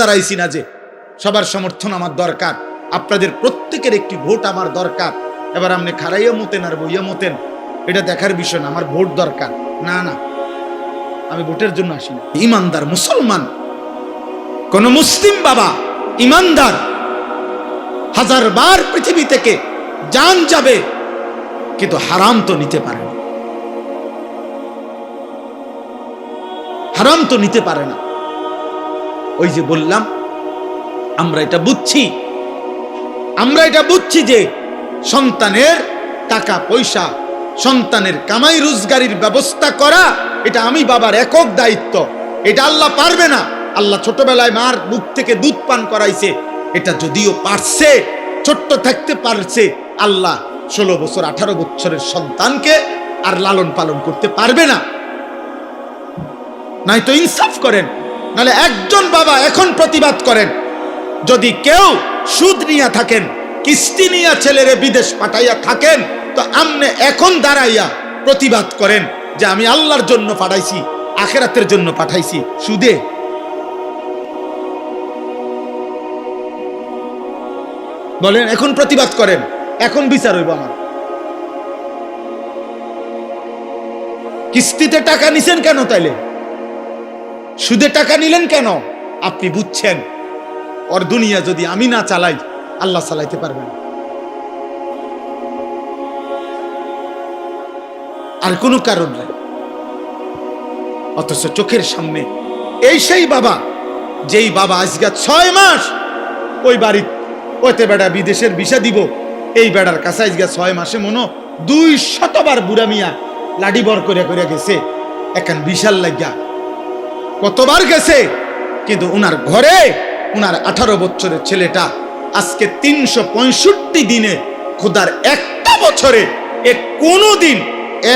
দাঁড়াইছি না যে, সবার সমর্থন আমার দরকার, আপনাদের প্রত্যেকের একটি ভোট আমার দরকার। এবার আপনি খারাইয়া মতেন আর বইয়া মতেন, এটা দেখার বিষয় না, আমার ভোট দরকার। না না, আমি ভোটের জন্য আসি না। ইমানদার মুসলমান, কোন মুসলিম বাবা, ইমানদার, হাজার বার পৃথিবী থেকে জান যাবে, কিন্তু হারাম তো নিতে পারে না। হারাম তো নিতে পারে না। ওই যে বললাম, আমরা এটা বুঝছি। আমরা এটা বুঝছি যে সন্তানের টাকা, পয়সা, সন্তানের কামাই, রোজগারির ব্যবস্থা করা, এটা আমি বাবার একক দায়িত্ব। এটা আল্লাহ পারবে না। আল্লাহ ছোটবেলায় মার বুক থেকে দুধ পান করাইছে। এটা যদিও পারছে, ছোট্ট থাকতে পারছে, আল্লাহ ষোলো বছর, আঠারো বছরের সন্তানকে আর লালন পালন করতে পারবে না। নাই তো ইনসাফ করেন। নাহলে একজন বাবা এখন প্রতিবাদ করেন। যদি কেউ সুদ নিয়া থাকেন, কিস্তি নিয়া ছেলেরে বিদেশ পাঠাইয়া থাকেন, তো আমনে এখন দাঁড়াইয়া প্রতিবাদ করেন যে আমি আল্লাহর জন্য পাঠাইছি, আখেরাতের জন্য পাঠাইছি। সুদে। বলেন, এখন প্রতিবাদ করেন, এখন বিচার হইব আমার। কিস্তিতে টাকা নিছেন কেন তাইলে? সুদে টাকা নিলেন কেন? আপনি বুঝছেন? ওর দুনিয়া যদি আমি না চালাই, আল্লাহ চালাইতে পারবে না আর কোনো কারণ নাই। অথচ চোখের সামনে এই সেই বাবা, যেই বাবা আজকে ছয় মাস ওই বাড়ি ওইতে বেড়া বিদেশের বিষা দিব, এই বেড়ার কাছে আজকে ছয় মাসে মনো দুই শতবার বুড়া মিয়া লাডি বর করে করে গেছে। এখন বিশাল লাগিয়া কতবার গেছে? কিন্তু উনার ঘরে, উনার আঠারো বছরের ছেলেটা আজকে তিনশো পঁয়ষট্টি দিনে খুদার একটা বছরে এ কোনো দিন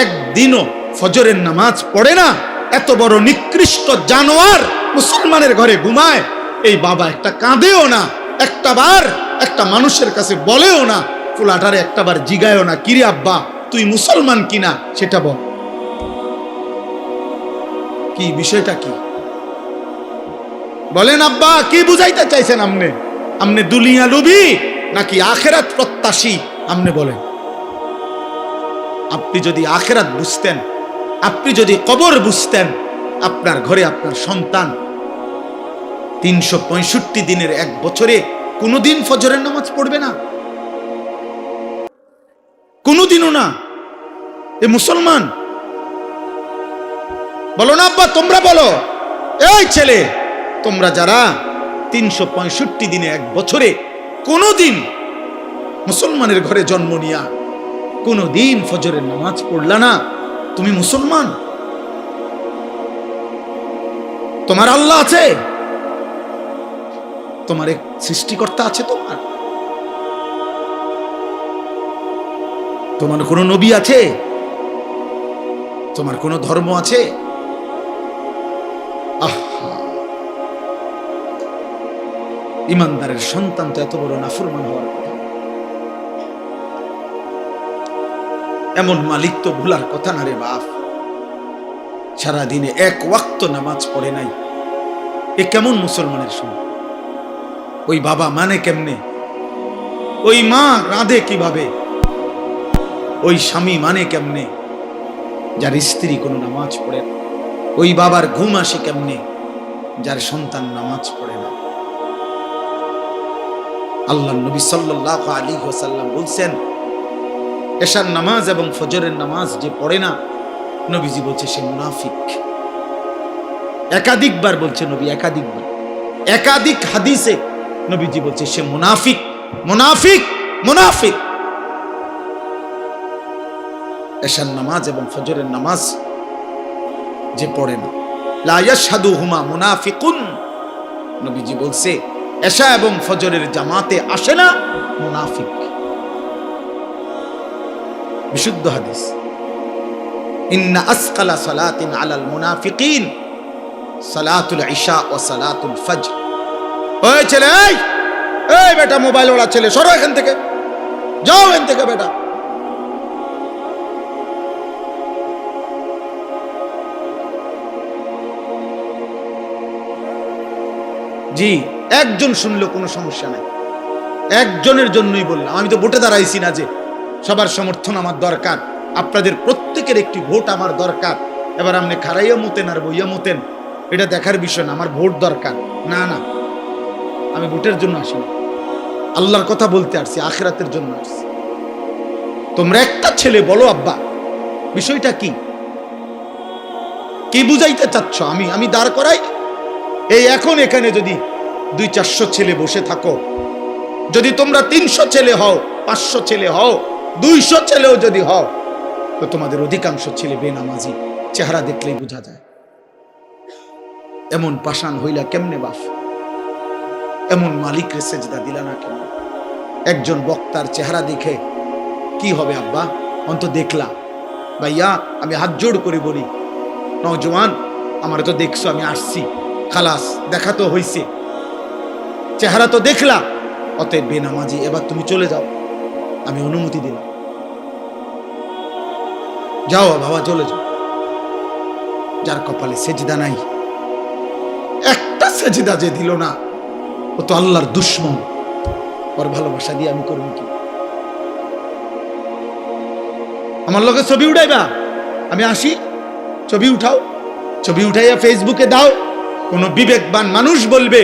একদিনও ফজরের নামাজ পড়ে না। এত বড় নিকৃষ্ট জানোয়ার মুসলমানের ঘরে ঘুমায়, এই বাবা একটা কাঁদেও না। একটা বার একটা মানুষের কাছে বলেও না, ফুলাটারে একটা বার জিগায়ও না, কিরে আব্বা, তুই মুসলমান কিনা? সেটা বল। কি বিষয়টা কি? বলেন, আব্বা, কি বুঝাইতে চাইছেন আমনে? আমনে দুলিয়া লুবি নাকি আখেরাত প্রত্যাশী? আমনে বলেন, আপনি যদি আখেরাত বুঝতেন, আপনি যদি কবর বুঝতেন, আপনার ঘরে আপনার সন্তান তিনশো পঁয়ষট্টি দিনের এক বছরে কোনোদিন ফজরের নামাজ পড়বে না। কোনোদিনও না। এ মুসলমান, বলো না, আব্বা, তোমরা বলো, এই ছেলে তোমরা যারা তিনশো পঁয়ষট্টি দিনে এক বছরে কোনোদিন মুসলমানের ঘরে জন্ম নিয়া কোনোদিন ফজরের নামাজ পড়লা না, তুমি মুসলমান? তোমার আল্লাহ আছে? তোমার এক সৃষ্টিকর্তা আছে তোমার? তোমার কোনো নবী আছে? তোমার কোনো ধর্ম আছে? ইমানদারের সন্তান তো এত বড় নাফরমান হওয়ার এমন মালিক তো ভুলার কথা না রে বাপ। সারাদিনে এক ওয়াক্ত নামাজ পড়ে নাই। এ কেমন মুসলমানের সঙ্গে ওই বাবা মানে কেমনে? ওই মা রাঁধে কীভাবে? ওই স্বামী মানে কেমনে? যার স্ত্রী কোনো নামাজ পড়ে না। ওই বাবার ঘুম আসে কেমনে? যার সন্তান নামাজ পড়ে না। আল্লাহ নবী সাল্লাহ আলী হোসাল্লাম বলছেন, এশার নামাজ এবং ফজরের নামাজ যে পড়ে না, নবীজি বলছে সে মুনাফিক। একাধিকবার বলছে নবী, একাধিকবার। একাধিক হাদিসে নবীজি বলছে সে মুনাফিক মুনাফিক মুনাফিক। এশার নামাজ এবং ফজরের নামাজ যে পড়ে না। লায়াসাদু হুমা মুনাফিকুন। নবীজি বলছে এশা এবং ফজরের জামাতে আসে না, মুনাফিক। বিশুদ্ধ হাদিস। ইন্না আসকালা সালাতিন আলাল মুনাফিকিন, সালাতুল ইশা ও সালাতুল ফজর। ওই ছেলে, এই এই বেটা মোবাইল ওড়া ছেলে, সরো এখান থেকে। যাও এখান থেকে বেটা। জি। একজন শুনলেও কোনো সমস্যা নাই। একজনের জন্যই বললাম। আমি তো ভোটে দাঁড়াইছি না যে সবার সমর্থন আমার দরকার, আপনাদের প্রত্যেকের একটি ভোট আমার দরকার। এবার আপনি খারাইয়া মতেন আর বইয়া মতেন, এটা দেখার বিষয় না, আমার ভোট দরকার। না না, আমি ভোটের জন্য আসিনি আল্লাহর কথা বলতে আসছি, আখেরাতের জন্য আসছি। তোমরা একটা ছেলে বলো, আব্বা, বিষয়টা কি? কি বুঝাইতে চাচ্ছ? আমি আমি দাঁড় করাই? এই এখন এখানে যদি দুই চারশো ছেলে বসে থাকো। যদি তোমরা তিনশো ছেলে হও, পাঁচশো ছেলে হও, দুইশো ছেলেও যদি হও, তো তোমাদের অধিকাংশ ছেলে বেনামাজি। চেহারা দেখলেই বোঝা যায়। এমন পাষাণ হইলা কেমনে বাপ এমন মালিক সেজদা দিলা না কেন? একজন বক্তার চেহারা দেখে কি হবে আব্বা? অন্ত দেখলা। ভাইয়া, আমি হাত জোড় করে বলি নজওয়ান আমার তো দেখছ, আমি আসছি। খালাস, দেখা তো হইছে। চেহারা তো দেখলা। অতএব বেনামাজি, এবার তুমি চলে যাও। আমি অনুমতি দিলাম। যাও বাবা, চলে যাও। যার কপালে সেজিদা নাই, একটা সেজদা যে দিল না, ও তো আল্লাহর দুশ্মন। ওর ভালোবাসা দিয়ে আমি করব কি? আমার লোকে ছবি উঠাইবা? আমি আসি, ছবি উঠাও। ছবি উঠাইয়া ফেসবুকে দাও। কোনো বিবেকবান মানুষ বলবে,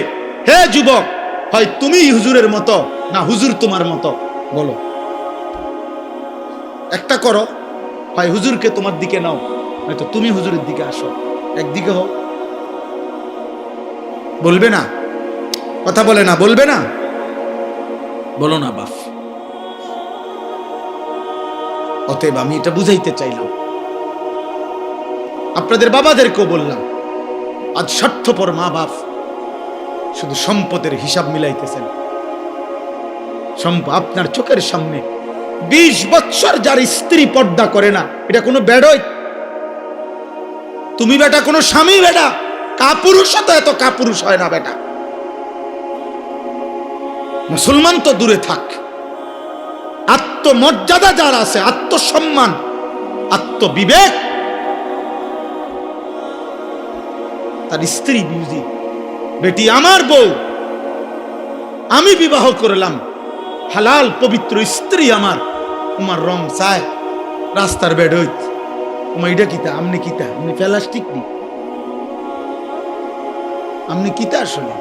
হে যুবক হয় তুমি হুজুরের মতো না হুজুর তোমার মতো? বলো। একটা করো, হয় হুজুরকে তোমার দিকে নাও, নয়তো তুমি হুজুরের দিকে আসো। একদিকে হও বলবে না? কথা বলে না, বলবে না? বলো না বাপ অতএব আমি এটা বুঝাইতে চাইলাম। আপনাদের বাবাদেরকেও বললাম, আজ স্বার্থপর মা বাপ শুধু সম্পদের হিসাব মিলাইতেছেন। সম্প আপনার চোখের সামনে বিশ বৎসর যার স্ত্রী পর্দা করে না, এটা কোনো বেড়ই? তুমি বেটা, কোনো স্বামী বেটা, কাপুরুষ তো এত কাপুরুষ হয় না বেটা। মুসলমান তো দূরে থাক। আত্মমর্যাদা যার আছে, আত্মসম্মান, আত্মবিবেক। তার স্ত্রী বিউজি বেটি, আমার বউ। আমি বিবাহ করলাম। হালাল, পবিত্র স্ত্রী আমার। তোমার রং চায়, রাস্তার বেড হইত। তোমার এটা কিতা? আমনি কিতা? আমনি প্লাস্টিক নি আমনি কিতা আসলে?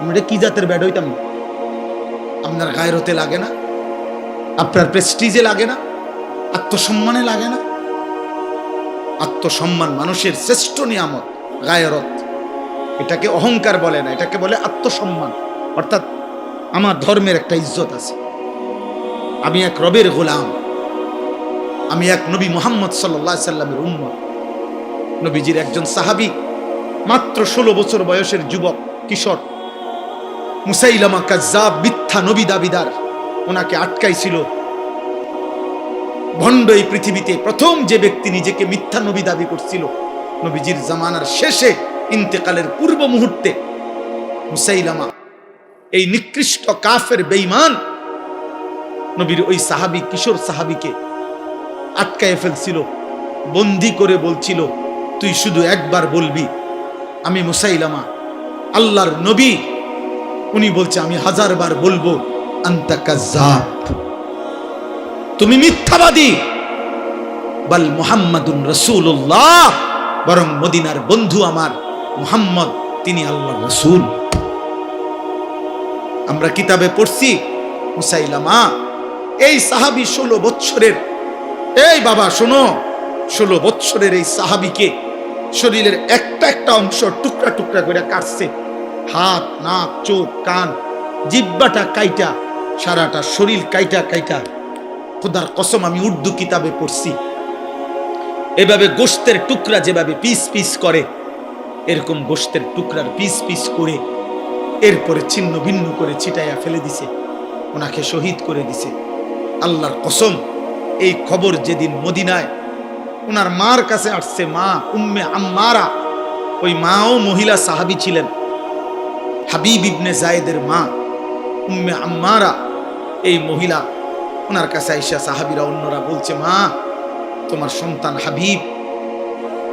আমি এটা কি জাতের বেড হইতাম? আপনার গায়ের হতে লাগে না? আপনার প্রেস্টিজে লাগে না? আত্মসম্মানে লাগে না? আত্মসম্মান মানুষের শ্রেষ্ঠ নিয়ামত, গায়রত। এটাকে অহংকার বলে না, এটাকে বলে আত্মসম্মান। অর্থাৎ আমার ধর্মের একটা ইজ্জত আছে। আমি এক রবের গোলাম। আমি এক নবী মোহাম্মদ সাল্লা সাল্লামের উম্মত। নবীজির একজন সাহাবি, মাত্র ষোলো বছর বয়সের যুবক, কিশোর। মুসাইলামা কাজ্জাব মিথ্যা নবী দাবিদার। ওনাকে আটকাইছিল। ভণ্ড এই পৃথিবীতে প্রথম যে ব্যক্তি নিজেকে মিথ্যা নবী দাবি করছিল, নবীজির জামানার শেষে ইন্তেকালের পূর্ব মুহূর্তে মুসাইলামা, এই নিকৃষ্ট কাফের বেইমান নবীর ওই সাহাবি, কিশোর সাহাবিকে আটকায় ফেলছিল, বন্দি করে বলছিল, তুই শুধু একবার বলবি, আমি মুসাইলামা, আল্লাহর নবী। উনি বলছে, আমি হাজার বার বলব তুমি মিথ্যাবাদী। বল মুহাম্মাদুন রসুল্লাহ বরং মদিনার বন্ধু আমার। মুহাম্মদ, তিনি আল্লাহ রসুল। আমরা কিতাবে পড়ছি, মুসাইলামা, এই সাহাবি ষোলো বৎসরের, এই বাবা শোনো, ষোলো বৎসরের এই সাহাবিকে শরীরের একটা একটা অংশ টুকরা টুকরা করে কাটছে। হাত, নাক, চোখ, কান, জিব্বাটা কাইটা, সারাটা শরীর কাইটা কাইটা। খোদার কসম, আমি উর্দু কিতাবে পড়ছি। এভাবে গোস্তের টুকরা যেভাবে পিস পিস করে এরকম গোস্তের টুকরার পিস পিস করে এরপরে ছিন্ন ভিন্ন করে ছিটাইয়া ফেলে দিছে। ওনাকে শহীদ করে দিছে। আল্লাহর কসম, এই খবর যেদিন মদিনায় ওনার মার কাছে আসছে, মা উম্মে আম্মারা, ওই মাও মহিলা সাহাবি ছিলেন। হাবিব ইবনে জায়েদের মা উম্মে আম্মারা, এই মহিলা ওনার কাছে আইসা সাহাবিরা অন্যরা বলছে, মা, তোমার সন্তান হাবিব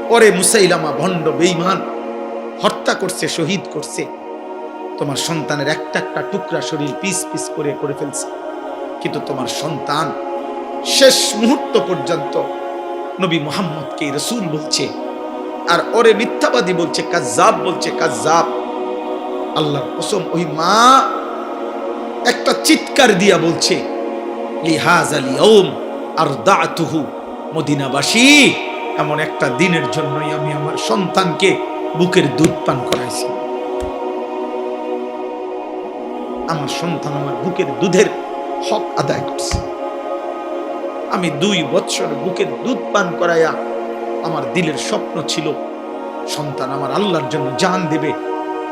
পরে মুসাইলামা ভণ্ড বেইমান হত্যা করছে, শহীদ করছে। তোমার সন্তানের একটা একটা টুকরা শরীর পিস পিস করে করে ফেলছে। কিন্তু তোমার সন্তান শেষ মুহূর্ত পর্যন্ত নবী মোহাম্মদকে রসুল বলছে, আর ওরে মিথ্যাবাদী বলছে কাজাব বলছে কাজাব আল্লাহর কসম ওই মা একটা চিৎকার দিয়া বলছে, লিহাজ আলী ওম আর দাতুহু মদিনাবাসী, এমন একটা দিনের জন্যই আমি আমার সন্তানকে বুকের দুধ পান করাইছি। আমার সন্তান আমার বুকের দুধের হক আদায় করছে। আমি দুই বৎসর বুকের দুধ পান করাইয়া আমার দিলের স্বপ্ন ছিল, সন্তান আমার আল্লাহর জন্য জান দেবে,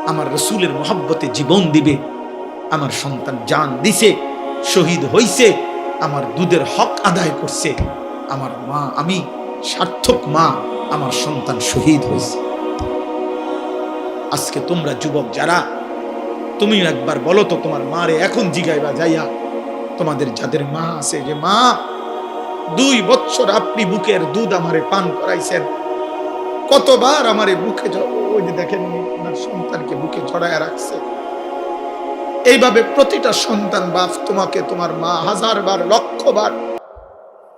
আমার রসুলের মহাব্বতে জীবন দিবে। আমার সন্তান জান দিছে, শহীদ হইছে, আমার দুধের হক আদায় করছে। আমার মা আমি সার্থক মা, আমার সন্তান শহীদ হয়েছে আজকে তোমরা যুবক যারা তুমি একবার বলো তো তোমার মারে এখন জিগাইবা যাইয়া তোমাদের যাদের মা আছে যে মা, দুই বছর আপনি বুকের দুধ আমারে পান করাইছেন, কতবার আমারে বুকে ওই যে দেখেন ওনার সন্তানকে বুকে জড়ায় রাখছে। এইভাবে প্রতিটা সন্তান বাপ তোমাকে তোমার মা হাজার বার লক্ষ বার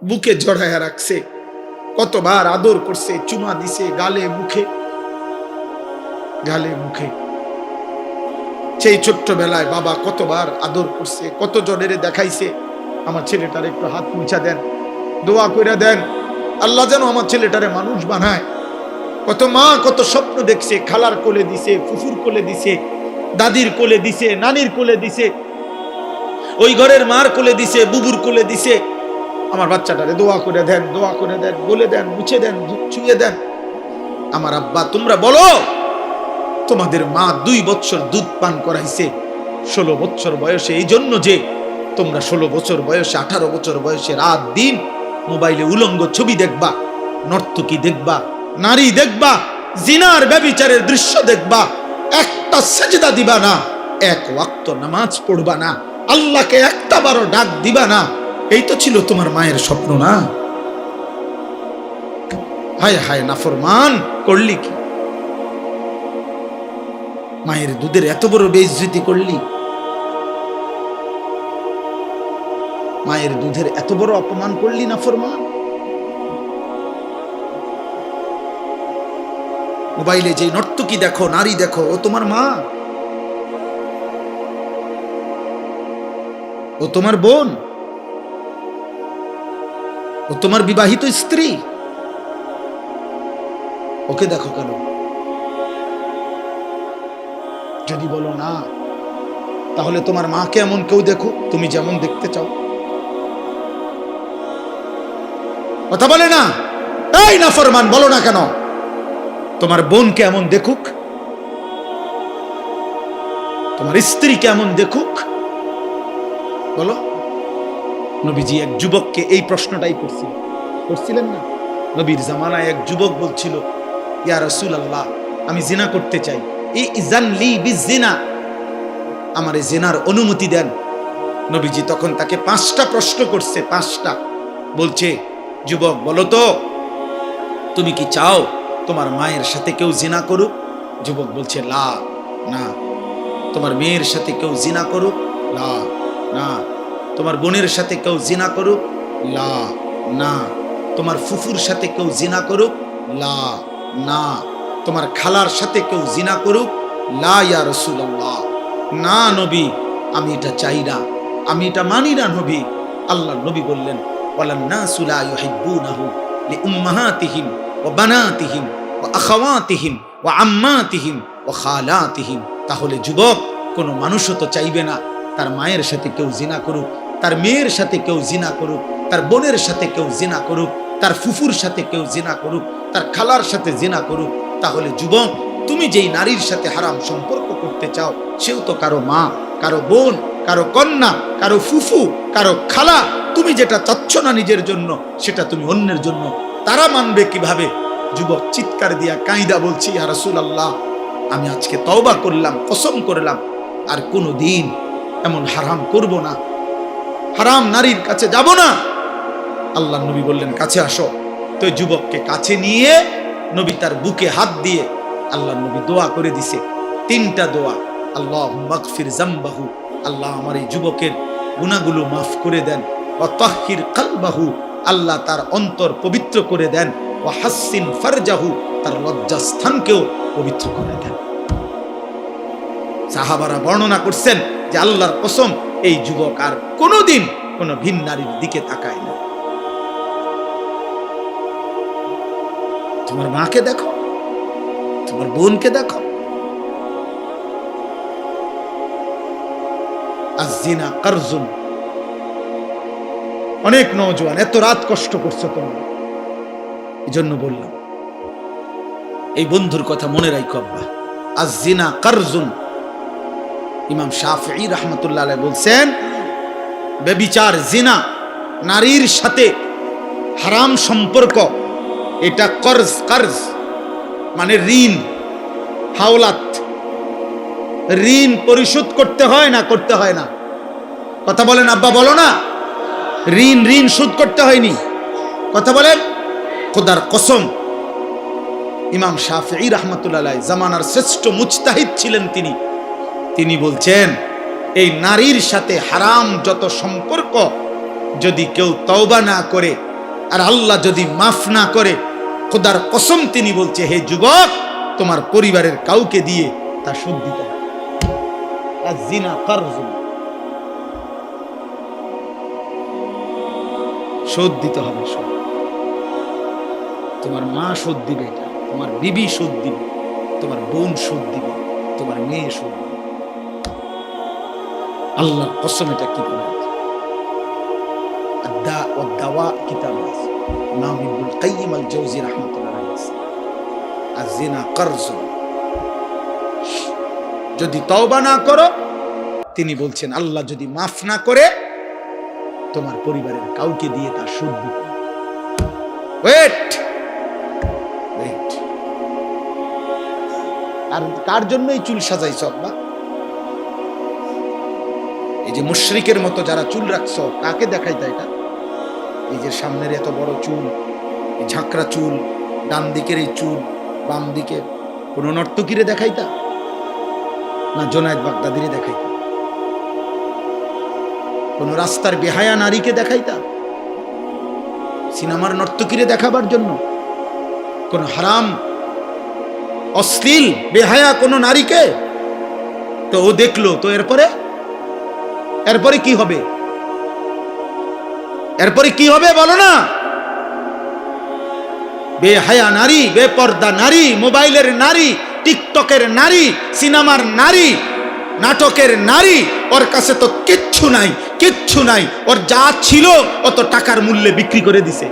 বুকে জড়ায় রাখছে, কতবার আদর করছে, চুমা দিছে গালে, মুখে। গালে মুখে। সেই ছোট্টবেলায় বাবা কতবার আদর করছে কত জনের দেখাইছে, আমার ছেলেটার একটু হাত মুছা দেন, দোয়া করে দেন। আল্লাহ যেন আমার ছেলেটারে মানুষ বানায়। কত মা কত স্বপ্ন দেখছে, খালার কোলে দিছে, ফুফুর কোলে দিছে, দাদির কোলে দিছে, নানির কোলে দিছে, ওই ঘরের মার কোলে দিছে, বুবুর কোলে দিছে। আমার বাচ্চাটারে দোয়া করে দেন, দোয়া করে দেন, বলে দেন, মুছে দেন ছুঁয়ে দেন। আমার আব্বা, তোমরা বলো তোমাদের মা দুই বছর দুধ পান করাইছে। ষোলো বছর বয়সে এই জন্য যে তোমরা ষোলো বছর বয়সে, আঠারো বছর বয়সে রাত দিন মোবাইলে উলঙ্গ ছবি দেখবা, নর্তকী দেখবা, নারী দেখবা, জিনার ব্যবিচারের দৃশ্য দেখবা, একটা সেজদা দিবা না, এক ওয়াক্ত নামাজ পড়বা না, আল্লাহকে একটা বারো ডাক দিবা না, এই তো ছিল তোমার মায়ের স্বপ্ন না? হায় হায়, নাফরমান, করলি কি? মায়ের দুধের এত বড় বেইজ্জতি করলি? মায়ের দুধের এত বড় অপমান করলি না, ফরমান? মোবাইলে যে নর্তকী দেখো, নারী দেখো, ও তোমার মা? ও তোমার বোন? ও তোমার বিবাহিত স্ত্রী? ওকে দেখো কেন? যদি বলো না, তাহলে তোমার মাকে এমন কেউ দেখো, তুমি যেমন দেখতে চাও। কথা বলে না? এই না ফরমান বলো না কেন? তোমার বোনকে এমন দেখুক, তোমার স্ত্রী কেমন দেখুক। বলো, নবীজি এক যুবককে এই প্রশ্নটাই করছিল। করছিলেন না? নবীর জামানায় এক যুবক বলছিল, ইয়া রসুল আল্লাহ আমি জিনা করতে চাই। ই ইজান লি বিজিনা। আমার এই জেনার অনুমতি দেন। নবীজি তখন তাকে পাঁচটা প্রশ্ন করছে, পাঁচটা। বলছে, যুবক, বলো তো, তুমি কি চাও তোমার মায়ের সাথে কেউ জিনা করুক? যুবক বলছে, লা, না। তোমার মেয়ের সাথে কেউ জিনা করুক? লা, না। তোমার বোনের সাথে কেউ জিনা করুক? লা, না। তোমার ফুফুর সাথে কেউ জিনা করুক? লা, না। তোমার খালার সাথে কেউ জিনা করুক। রসুল্লাহ না নবী, আমি এটা চাই না। আমি এটা মানি না নবী। আল্লাহ নবী বললেন তাহলে যুবক, কোনো মানুষও তো চাইবে না। তার মায়ের সাথে কেউ জিনা করুক, তার মেয়ের সাথে কেউ জিনা করুক, তার বোনের সাথে কেউ জিনা করুক, তার ফুফুর সাথে কেউ জিনা করুক, তার খালার সাথে জিনা করুক। তাহলে যুবক, তুমি যেই নারীর সাথে হারাম সম্পর্ক করতে চাও, সেও তো কারও মা, কারও বোন, কারও কন্যা, কারও ফুফু, কারও খালা। তুমি যেটা চাচ্ছ না নিজের জন্য, সেটা তুমি অন্যের জন্য। তারা মানবে কীভাবে? যুবক, চিৎকার দিয়া কাইদা বলছি, ইয়া আল্লাহ আমি আজকে তওবা করলাম, কসম করলাম, আর কোনো দিন এমন হারাম করব না। হারাম নারীর কাছে যাব না। আল্লাহ নবী বললেন, কাছে আসো। তো যুবককে কাছে নিয়ে নবী তার বুকে হাত দিয়ে আল্লাহ নবী দোয়া করে দিছে। তিনটা দোয়া আল্লাহ মাগফির জাম্বাহু আল্লাহ আমার এই যুবকের গুণাগুলো মাফ করে দেন। ও তাহির কালবাহু আল্লাহ তার অন্তর পবিত্র করে দেন। ও হাসিন ফারজাহু তার লজ্জাস্থানকেও পবিত্র করে দেন। সাহাবারা বর্ণনা করছেন যে আল্লাহর কসম, এই যুবক আর কোনোদিন কোনো ভিন নারীর দিকে তাকায় না। তোমার মাকে দেখো, তোমার বোনকে দেখো। আজিনা কারজুন অনেক নৌজওয়ান এত রাত কষ্ট করছ তোমরা। এই জন্য বললাম, এই বন্ধুর কথা মনে রাখো আব্বা। আজিনা কারজুন ইমাম শাফি রহমতুল্লাহ বলছেন বেবিচার জিনা, নারীর সাথে হারাম সম্পর্ক এটা কর্জ কর্জ মানে ঋণ, হাওলাত। ঋণ পরিশোধ করতে হয় না, করতে হয় না। কথা বলেন, আব্বা বলো না। ঋণ ঋণ শোধ করতে হয়নি। কথা বলেন, খোদার কসম। ইমাম শাফি রহমতুল্লাহ জামানার শ্রেষ্ঠ মুজতাহিদ ছিলেন তিনি। তিনি বলছেন, এই নারীর সাথে হারাম যত সম্পর্ক, যদি কেউ তওবা না করে, আর আল্লাহ যদি মাফ না করে খোদার কসম তিনি বলছে, হে যুবক, তোমার পরিবারের কাউকে দিয়ে তা শোধ দিতে শোধ দিতে হবে তোমার মা শোধ দিবে, তোমার বিবি শোধ দিবে, তোমার বোন শোধ দিবে, তোমার মেয়ে শোধ দিবে। আল্লাহর কসম এটা কি করে? দাওয়া কিতাব আছে। ইমাম ইবনুল কাইয়িম আল জাওজি রাহমাতুল্লাহ আছে আজিনা কারজ যদি তওবা না করো, তিনি বলছেন, আল্লাহ যদি মাফ না করে, তোমার পরিবারের কাউকে দিয়ে তার সুদ ওয়েট ওয়েট আর কার জন্য চুল সাজাইছ আব্বা এই যে মুশরিকের মতো যারা চুল রাখছ, কাকে দেখাইতা এটা? এই যে সামনের এত বড় চুল, এই ঝাঁকড়া চুল, ডান দিকের এই চুল, বাম দিকে, কোন নর্তকীরে দেখাইতা? না জোনায়দ বাগদাদিরে দেখাইতা? কোন রাস্তার বেহায়া নারীকে দেখাইতা? সিনেমার নর্তকীরে দেখাবার জন্য? কোন হারাম, অশ্লীল, বেহায়া কোন নারীকে? তো ও দেখল, তো এরপরে? এরপরে কি হবে? এরপরে কি হবে বলো না? বেহায়া নারী, বেপর্দা নারী, মোবাইলের নারী, টিকটকের নারী, সিনেমার নারী, নাটকের নারী, ওর কাছে তো কিচ্ছু নাই কিচ্ছু নাই। ওর যা ছিল অত টাকার মূল্যে বিক্রি করে দিছে।